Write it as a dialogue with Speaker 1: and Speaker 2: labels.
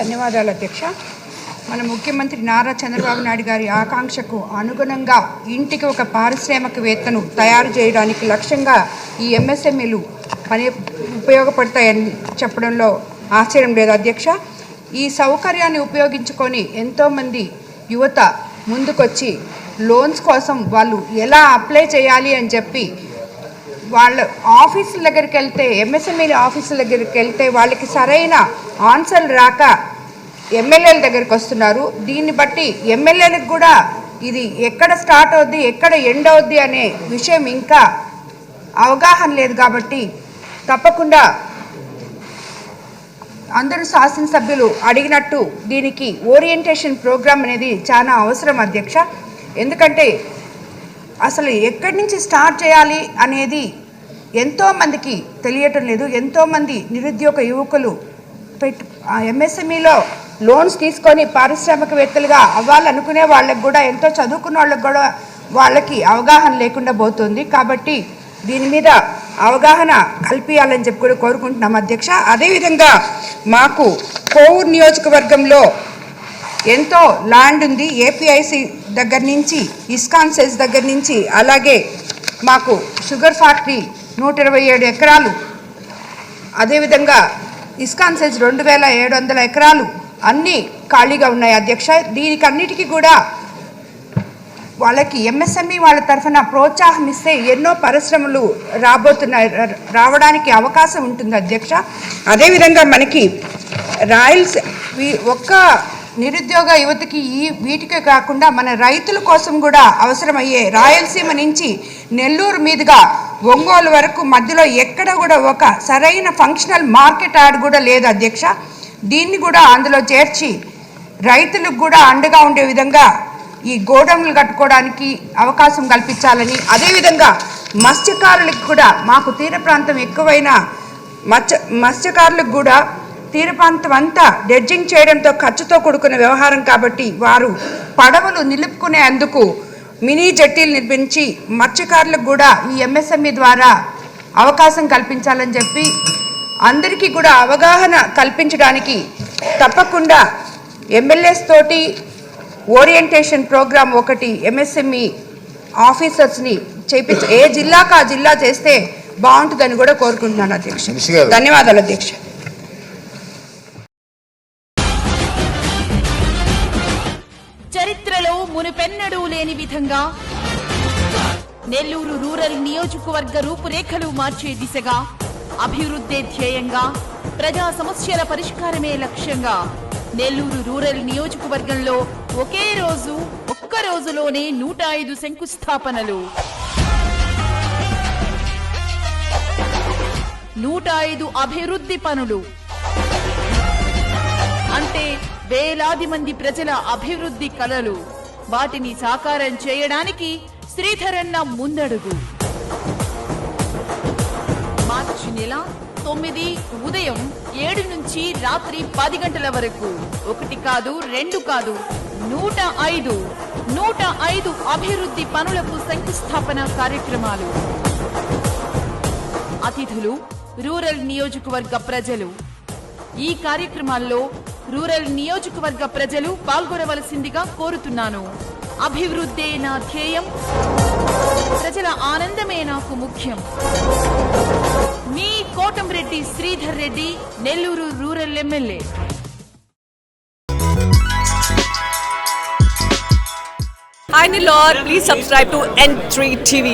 Speaker 1: ధన్యవాదాలు అధ్యక్ష. మన ముఖ్యమంత్రి నారా చంద్రబాబు నాయుడు గారి ఆకాంక్షకు అనుగుణంగా ఇంటికి ఒక పారిశ్రామికవేత్తను తయారు చేయడానికి లక్ష్యంగా ఈ ఎంఎస్ఎంఈలు పని ఉపయోగపడతాయని చెప్పడంలో ఆశ్చర్యం లేదు అధ్యక్ష. ఈ సౌకర్యాన్ని ఉపయోగించుకొని ఎంతోమంది యువత ముందుకొచ్చి లోన్స్ కోసం వాళ్ళు ఎలా అప్లై చేయాలి అని చెప్పి వాళ్ళ ఆఫీసుల దగ్గరికి వెళ్తే ఎంఎస్ఎంఈల ఆఫీసుల దగ్గరికి వెళ్తే వాళ్ళకి సరైన ఆన్సర్లు రాక ఎమ్మెల్యేల దగ్గరికి వస్తున్నారు. దీన్ని బట్టి ఎమ్మెల్యేలకు కూడా ఇది ఎక్కడ స్టార్ట్ అవుద్ది ఎక్కడ ఎండ్ అవుద్ది అనే విషయం ఇంకా అవగాహన లేదు కాబట్టి తప్పకుండా అందరూ శాసనసభ్యులు అడిగినట్టు దీనికి ఓరియంటేషన్ ప్రోగ్రామ్ అనేది చాలా అవసరం అధ్యక్ష. ఎందుకంటే అసలు ఎక్కడి నుంచి స్టార్ట్ చేయాలి అనేది ఎంతోమందికి తెలియటం లేదు. ఎంతోమంది నిరుద్యోగ యువకులు పెట్టు ఎంఎస్ఎంఈలో లోన్స్ తీసుకొని పారిశ్రామికవేత్తలుగా అవ్వాలనుకునే వాళ్ళకి కూడా ఎంతో చదువుకున్న వాళ్ళకి కూడా వాళ్ళకి అవగాహన లేకుండా పోతుంది. కాబట్టి దీని మీద అవగాహన కల్పించాలని చెప్పి కూడా కోరుకుంటున్నాం అధ్యక్ష. అదేవిధంగా మాకు కోవూరు నియోజకవర్గంలో ఎంతో ల్యాండ్ ఉంది. ఏపీఐసి దగ్గర నుంచి ఇస్కాన్ సెల్స్ దగ్గర నుంచి అలాగే మాకు షుగర్ ఫ్యాక్టరీ నూట ఇరవై ఏడు ఎకరాలు అదేవిధంగా ఇస్కాన్ సెల్స్ రెండు వేల ఏడు వందల ఎకరాలు అన్నీ ఖాళీగా ఉన్నాయి అధ్యక్ష. దీనికి అన్నిటికీ కూడా వాళ్ళకి ఎంఎస్ఎంఈ వాళ్ళ తరఫున ప్రోత్సాహం ఇస్తే ఎన్నో పరిశ్రమలు రాబోతున్నాయి రావడానికి అవకాశం ఉంటుంది అధ్యక్ష. అదేవిధంగా మనకి రాయల్స్ ఒక్క నిరుద్యోగ యువతకి ఈ వీటికే కాకుండా మన రైతుల కోసం కూడా అవసరమయ్యే రాయలసీమ నుంచి నెల్లూరు మీదుగా ఒంగోలు వరకు మధ్యలో ఎక్కడ కూడా ఒక సరైన ఫంక్షనల్ మార్కెట్ యాడ్ కూడా లేదు అధ్యక్ష. దీన్ని కూడా అందులో చేర్చి రైతులకు కూడా అండగా ఉండే విధంగా ఈ గోడౌన్లు కట్టుకోవడానికి అవకాశం కల్పించాలని అదేవిధంగా మత్స్యకారులకు కూడా మాకు తీర ప్రాంతం ఎక్కువైన మత్స్య మత్స్యకారులకు కూడా తీర ప్రాంతం అంతా డెడ్జింగ్ చేయడంతో ఖర్చుతో కూడుకున్న వ్యవహారం కాబట్టి వారు పడవలు నిలుపుకునేందుకు మినీ జట్టీలు నిర్మించి మత్స్యకారులకు కూడా ఈ ఎంఎస్ఎంఈ ద్వారా అవకాశం కల్పించాలని చెప్పి అందరికీ కూడా అవగాహన కల్పించడానికి తప్పకుండా ఎమ్మెల్యేస్ తోటి ఓరియంటేషన్ ప్రోగ్రామ్ ఒకటి ఎంఎస్ఎంఈ ఆఫీసర్స్ని చేపించ ఏ జిల్లాకు ఆ జిల్లా చేస్తే బాగుంటుందని కూడా కోరుకుంటున్నాను అధ్యక్ష. ధన్యవాదాలు అధ్యక్ష
Speaker 2: చరిత్రలో మునుపెన్నడూ లేని విధంగా నెల్లూరు రూరల్ నియోజకవర్గ రూపురేఖలు మార్చే దిశగా అభివృద్ధి ధ్యేయంగా ప్రజా సమస్యల పరిష్కారమే లక్ష్యంగా నెల్లూరు రూరల్ నియోజకవర్గంలో ఒకే రోజు ఒక్క రోజులోనే నూట ఐదు శంకుస్థాపనలు. నూట ఐదు అభివృద్ధి పనులు. అంటే వేలాది మంది ప్రజల అభివృద్ధి కలలు. వాటిని సాకారం చేయడానికి శ్రీధరన్న ముందడుగు. మార్చి తొమ్మిది ఉదయం ఏడు నుంచి రాత్రి పది గంటల వరకు. ఒకటి కాదు రెండు కాదు నూట ఐదు నూట ఐదు అభివృద్ధి పనులకు శంకుస్థాపన కార్యక్రమాలు. అతిథులు రూరల్ నియోజకవర్గ ప్రజలు. ఈ కార్యక్రమాల్లో రూరల్ నియోజకవర్గ ప్రజలు పాల్గొనవలసిందిగా కోరుతున్నాను. అభివృద్ధే నా ధ్యేయం. ప్రజల ఆనందమే నాకు ముఖ్యం. మీ Kotamreddy Sridhar Reddy Nellore rural MLA
Speaker 3: Hi Nilor, please subscribe to N3 TV.